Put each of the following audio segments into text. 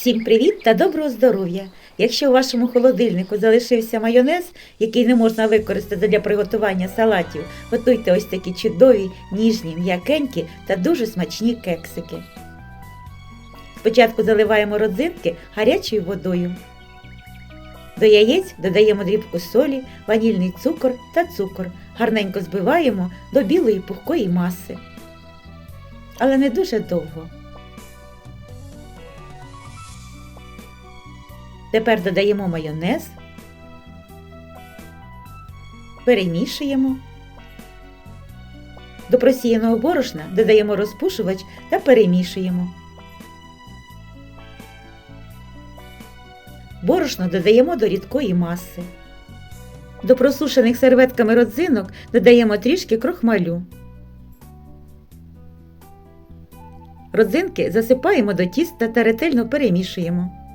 Всім привіт та доброго здоров'я! Якщо у вашому холодильнику залишився майонез, який не можна використати для приготування салатів, готуйте ось такі чудові, ніжні, м'якенькі та дуже смачні кексики. Спочатку заливаємо родзинки гарячою водою. До яєць додаємо дрібку солі, ванільний цукор та цукор. Гарненько збиваємо до білої пухкої маси. Але не дуже довго. Тепер додаємо майонез, перемішуємо. До просіяного борошна додаємо розпушувач та перемішуємо. Борошно додаємо до рідкої маси. До просушених серветками родзинок додаємо трішки крохмалю. Родзинки засипаємо до тіста та ретельно перемішуємо.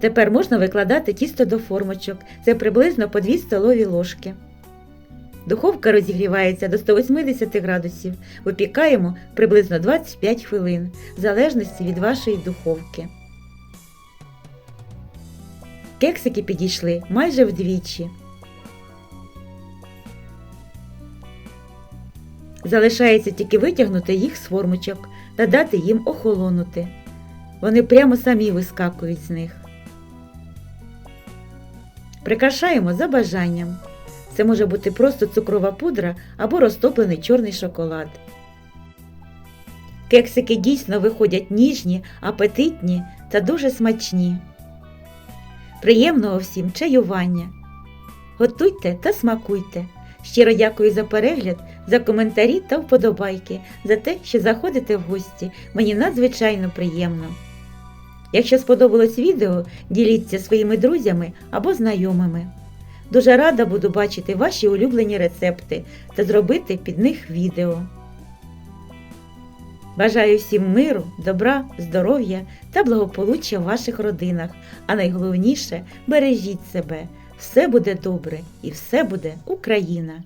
Тепер можна викладати тісто до формочок. Це приблизно по 2 столові ложки. Духовка розігрівається до 180 градусів. Випікаємо приблизно 25 хвилин, в залежності від вашої духовки. Кексики підійшли майже вдвічі. Залишається тільки витягнути їх з формочок та дати їм охолонути. Вони прямо самі вискакують з них. Прикрашаємо за бажанням. Це може бути просто цукрова пудра або розтоплений чорний шоколад. Кексики дійсно виходять ніжні, апетитні та дуже смачні. Приємного всім чаювання! Готуйте та смакуйте! Щиро дякую за перегляд, за коментарі та вподобайки, за те, що заходите в гості. Мені надзвичайно приємно. Якщо сподобалось відео, діліться своїми друзями або знайомими. Дуже рада буду бачити ваші улюблені рецепти та зробити під них відео. Бажаю всім миру, добра, здоров'я та благополуччя в ваших родинах, а найголовніше бережіть себе. Все буде добре і все буде Україна!